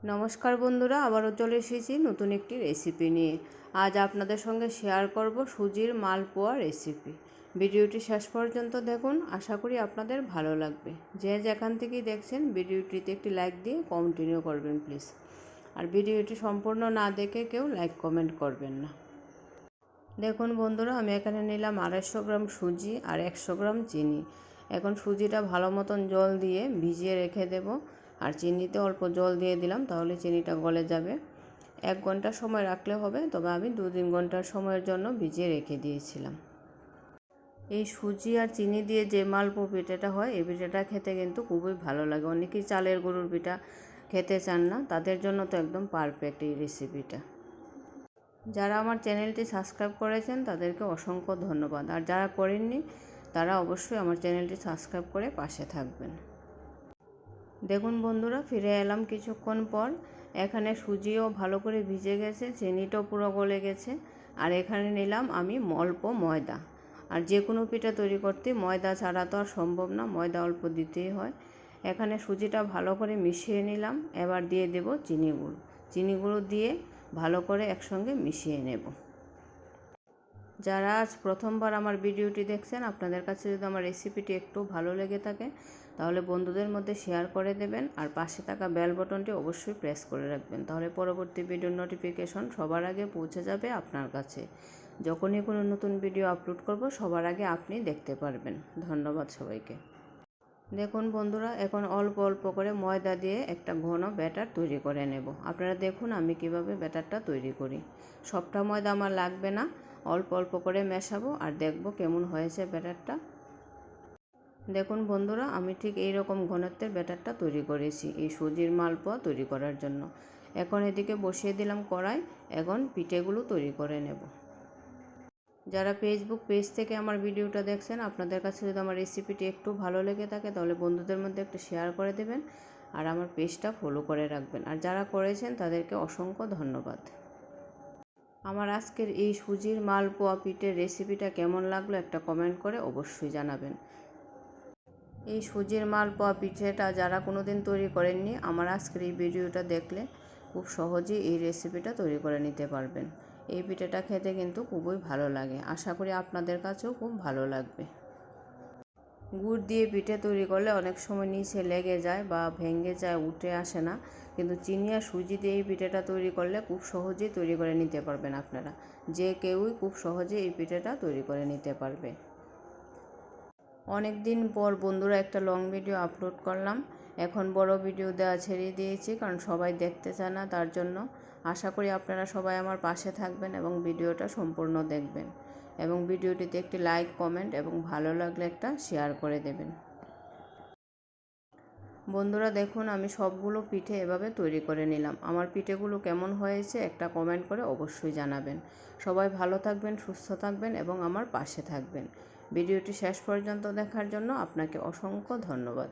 নমস্কার বন্ধুরা, আবারও চলে এসেছি নতুন একটি রেসিপি নিয়ে। আজ আপনাদের সঙ্গে শেয়ার করব সুজির মালপোয়া রেসিপি ভিডিওটি শেষ পর্যন্ত দেখুন, আশা করি আপনাদের ভালো লাগবে। যে যেখান থেকেই দেখছেন, ভিডিওটিতে একটি লাইক দিয়ে কন্টিনিউ করবেন প্লিজ আর ভিডিওটি সম্পূর্ণ না দেখে কেউ লাইক কমেন্ট করবেন না। দেখুন বন্ধুরা, আমি এখানে নিলাম আড়াইশো গ্রাম সুজি আর একশো গ্রাম চিনি। এখন সুজিটা ভালো মতন জল দিয়ে ভিজিয়ে রেখে দেবো। আর চিনিতে অল্প জল দিয়ে দিলাম, তাহলে চিনিটা গলে যাবে। এক ঘণ্টা সময় রাখলে হবে, তবে আমি দু তিন ঘণ্টার সময়ের জন্য ভিজিয়ে রেখে দিয়েছিলাম। এই সুজি আর চিনি দিয়ে যে মালপো পিঠাটা হয়, এই পিঠাটা খেতে কিন্তু খুবই ভালো লাগে। অনেকেই চালের গরুর পিঠা খেতে চান না, তাদের জন্য তো একদম পারফেক্ট এই রেসিপিটা যারা আমার চ্যানেলটি সাবস্ক্রাইব করেছেন, তাদেরকে অসংখ্য ধন্যবাদ। আর যারা করেননি, তারা অবশ্যই আমার চ্যানেলটি সাবস্ক্রাইব করে পাশে থাকবেন। দেখুন বন্ধুরা, ফিরে এলাম কিছুক্ষণ পর। এখানে সুজিও ভালো করে ভিজে গেছে, চিনিটাও পুরো গলে গেছে। আর এখানে নিলাম আমি অল্প ময়দা। আর যে কোনো পিঠা তৈরি করতে, ময়দা ছাড়া তো আর সম্ভব না, ময়দা অল্প দিতেই হয়। এখানে সুজিটা ভালো করে মিশিয়ে নিলাম। এবার দিয়ে দেব চিনি গুঁড়ো চিনি গুঁড়ো দিয়ে ভালো করে একসঙ্গে মিশিয়ে নেব। যারা আজ প্রথমবার আমার ভিডিওটি দেখছেন, আপনাদের কাছে যদি আমার রেসিপিটি একটু ভালো লেগে থাকে, তাহলে বন্ধুদের মধ্যে শেয়ার করে দেবেন আর পাশে থাকা বেল বটনটি অবশ্যই প্রেস করে রাখবেন। তাহলে পরবর্তী ভিডিওর নোটিফিকেশন সবার আগে পৌঁছে যাবে আপনার কাছে। যখনই কোনো নতুন ভিডিও আপলোড করব, সবার আগে আপনি দেখতে পারবেন। ধন্যবাদ সবাইকে। দেখুন বন্ধুরা, এখন অল্প অল্প করে ময়দা দিয়ে একটা ঘন ব্যাটার তৈরি করে নেব। আপনারা দেখুন আমি কীভাবে ব্যাটারটা তৈরি করি। সবটা ময়দা আমার লাগবে না। অল্প অল্প করে মেশাবো আর দেখব কেমন হয়েছে ব্যাটারটা। দেখুন বন্ধুরা, আমি ঠিক এই রকম ঘনত্বের ব্যাটারটা তৈরি করেছি, এই সুজির মালপোয়া তৈরি করার জন্য। এখন এদিকে বসিয়ে দিলাম কড়াই, এখন পিঠেগুলো তৈরি করে নেব। যারা ফেসবুক পেজ থেকে আমার ভিডিওটা দেখছেন, আপনাদের কাছে যদি আমার রেসিপিটি একটু ভালো লেগে থাকে, তাহলে বন্ধুদের মধ্যে একটু শেয়ার করে দেবেন আর আমার পেজটা ফলো করে রাখবেন। আর যারা করেছেন, তাদেরকে অসংখ্য ধন্যবাদ। আমার আজকের এই সুজির মালপোয়া পিঠের রেসিপিটা কেমন লাগল একটা কমেন্ট করে অবশ্যই জানাবেন। এই সুজির মালপোয়া পিঠেটা যারা কোনো দিন তৈরি করেননি, আমার আজকের এই ভিডিওটা দেখলে খুব সহজেই এই রেসিপিটা তৈরি করে নিতে পারবেন। এই পিঠেটা খেতে কিন্তু খুবই ভালো লাগে। আশা করি আপনাদের কাছেও খুব ভালো লাগবে। গুড় দিয়ে পিঠে তৈরি করলে অনেক সময় নিচে লেগে যায় বা ভেঙে যায়, উঠে আসে না। কিন্তু চিনি আর সুজি দিয়ে এই পিঠেটা তৈরি করলে খুব সহজেই তৈরি করে নিতে পারবেন আপনারা। যে কেউই খুব সহজে এই পিঠেটা তৈরি করে নিতে পারবে। অনেক দিন পর বন্ধুরা একটা লং ভিডিও আপলোড করলাম। এখন বড় ভিডিও দেওয়া ছেড়ে দিয়েছি কারণ সবাই দেখতে চায় না, তার জন্য আশা করি আপনারা সবাই আমার পাশে থাকবেন এবং ভিডিওটা সম্পূর্ণ দেখবেন। এবং ভিডিওটিতে একটি লাইক কমেন্ট এবং ভালো লাগলে একটা শেয়ার করে দেবেন। বন্ধুরা দেখুন, আমি সবগুলো পিঠে এভাবে তৈরি করে নিলাম। আমার পিঠেগুলো কেমন হয়েছে একটা কমেন্ট করে অবশ্যই জানাবেন। সবাই ভালো থাকবেন, সুস্থ থাকবেন এবং আমার পাশে থাকবেন। ভিডিওটি শেষ পর্যন্ত দেখার জন্য আপনাকে অসংখ্য ধন্যবাদ।